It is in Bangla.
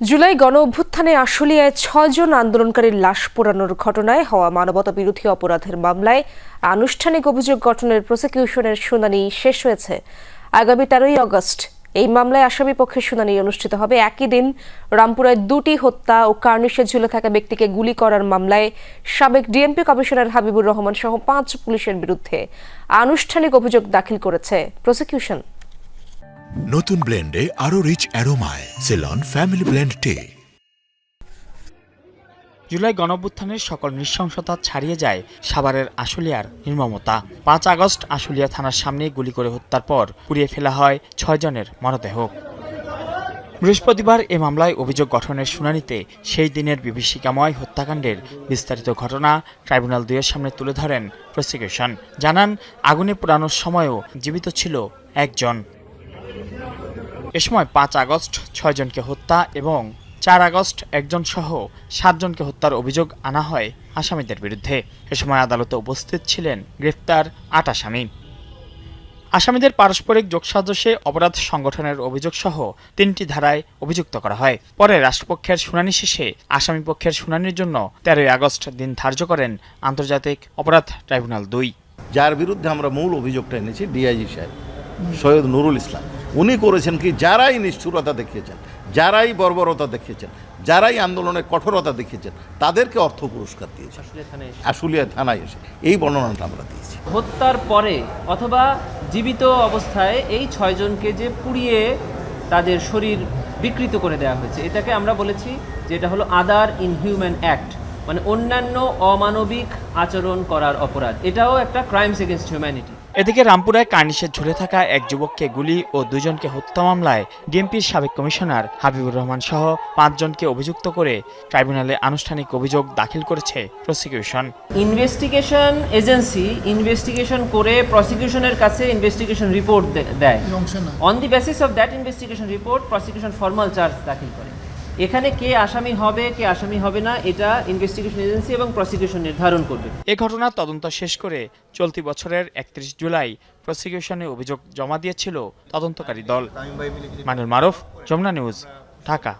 জুলাই গণ অভ্যুত্থানে আশুলিয়ায় ছয়জন আন্দোলনকারীর লাশ পোড়ানোর ঘটনায় হওয়া মানবতা বিরোধী অপরাধের মামলায় আনুষ্ঠানিক অভিযোগ গঠনের প্রসিকিউশনের শুনানি শেষ হয়েছে। আগামী তেরোই আগস্ট এই মামলায় আসামি পক্ষের শুনানি অনুষ্ঠিত হবে। একই দিন রামপুরায় দুটি হত্যা ও কার্নিশে ঝুলে থাকা ব্যক্তিকে গুলি করার মামলায় সাবেক ডিএমপি কমিশনার হাবিবুর রহমান সহ পাঁচ পুলিশের বিরুদ্ধে আনুষ্ঠানিক অভিযোগ দাখিল করেছে প্রসিকিউশন নতুন ব্লেন্ডে আরও রিচ অ্যারোমায় সেলন ফ্যামিলি ব্লেন্ড টে জুলাই গণঅভ্যুত্থানের সকল নৃশংসতা ছাড়িয়ে যায় সাভারের আশুলিয়ার নির্মমতা। পাঁচ আগস্ট আশুলিয়া থানার সামনে গুলি করে হত্যার পর পুড়িয়ে ফেলা হয় ছয়জনের মরদেহ। বৃহস্পতিবার এ মামলায় অভিযোগ গঠনের শুনানিতে সেই দিনের বিভীষিকাময় হত্যাকাণ্ডের বিস্তারিত ঘটনা ট্রাইব্যুনাল দুইয়ের সামনে তুলে ধরেন প্রসিকিউশন। জানান, আগুনে পোড়ানোর সময়ও জীবিত ছিল একজন। এ সময় পাঁচ আগস্ট ছয়জনকে হত্যা এবং চার আগস্ট একজন সহ সাতজনকে হত্যার অভিযোগ আনা হয় আসামিদের বিরুদ্ধে। এ সময় আদালতে উপস্থিত ছিলেন গ্রেফতার আট আসামি। আসামিদের পারস্পরিক যোগসাজশে অপরাধ সংগঠনের অভিযোগ সহ তিনটি ধারায় অভিযুক্ত করা হয়। পরে রাষ্ট্রপক্ষের শুনানি শেষে আসামি পক্ষের শুনানির জন্য তেরোই আগস্ট দিন ধার্য করেন আন্তর্জাতিক অপরাধ ট্রাইব্যুনাল দুই। যার বিরুদ্ধে আমরা মূল অভিযোগটা এনেছি ডিআইজি সাহেব, সৈয়দ নুরুল ইসলাম। উনি করেছেন কি? যারাই নিষ্ঠুরতা দেখিয়েছেন যারাই বর্বরতা দেখিয়েছেন যারাই আন্দোলনে কঠোরতা দেখিয়েছেন তাদেরকে অর্থ পুরস্কার দিয়েছে আশুলিয়া থানায় এসে। এই বর্ণনাটা আমরা দিয়েছি। হত্যার পরে অথবা জীবিত অবস্থায় এই ছয়জনকে যে পুড়িয়ে তাদের শরীর বিকৃত করে দেওয়া হয়েছে এটাকে আমরা বলেছি যে এটা হলো আদার ইনহিউম্যান অ্যাক্ট। মানে অন্যান্য অমানবিক আচরণ করার অপরাধ। এটাও একটা ক্রাইমস এগেনস্ট হিউম্যানিটি এদিকে রামপুরায় কার্নিশে ঝুলে থাকা এক যুবককে গুলি ও দুজনকে হত্যা মামলায় ডিএমপির সাবেক কমিশনার হাবিবুর রহমান সহ পাঁচজনকে অভিযুক্ত করে ট্রাইব্যুনালে আনুষ্ঠানিক অভিযোগ দাখিল করেছে প্রসিকিউশন। ইনভেস্টিগেশন এজেন্সি ইনভেস্টিগেশন করে প্রসিকিউশনের কাছে ইনভেস্টিগেশন রিপোর্ট দেয়। On the basis of that investigation report prosecution formal charge দাখিল করে। এখানে কে আসামি হবে কে আসামি হবে না এটা ইনভেস্টিগেশন এজেন্সি এবং প্রসিকিউশন নির্ধারণ করবে। এ ঘটনার তদন্ত শেষ করে চলতি বছরের একত্রিশ জুলাই প্রসিকিউশনে অভিযোগ জমা দিয়েছিল তদন্তকারী দল। মানুল মারুফ যমুনা নিউজ ঢাকা।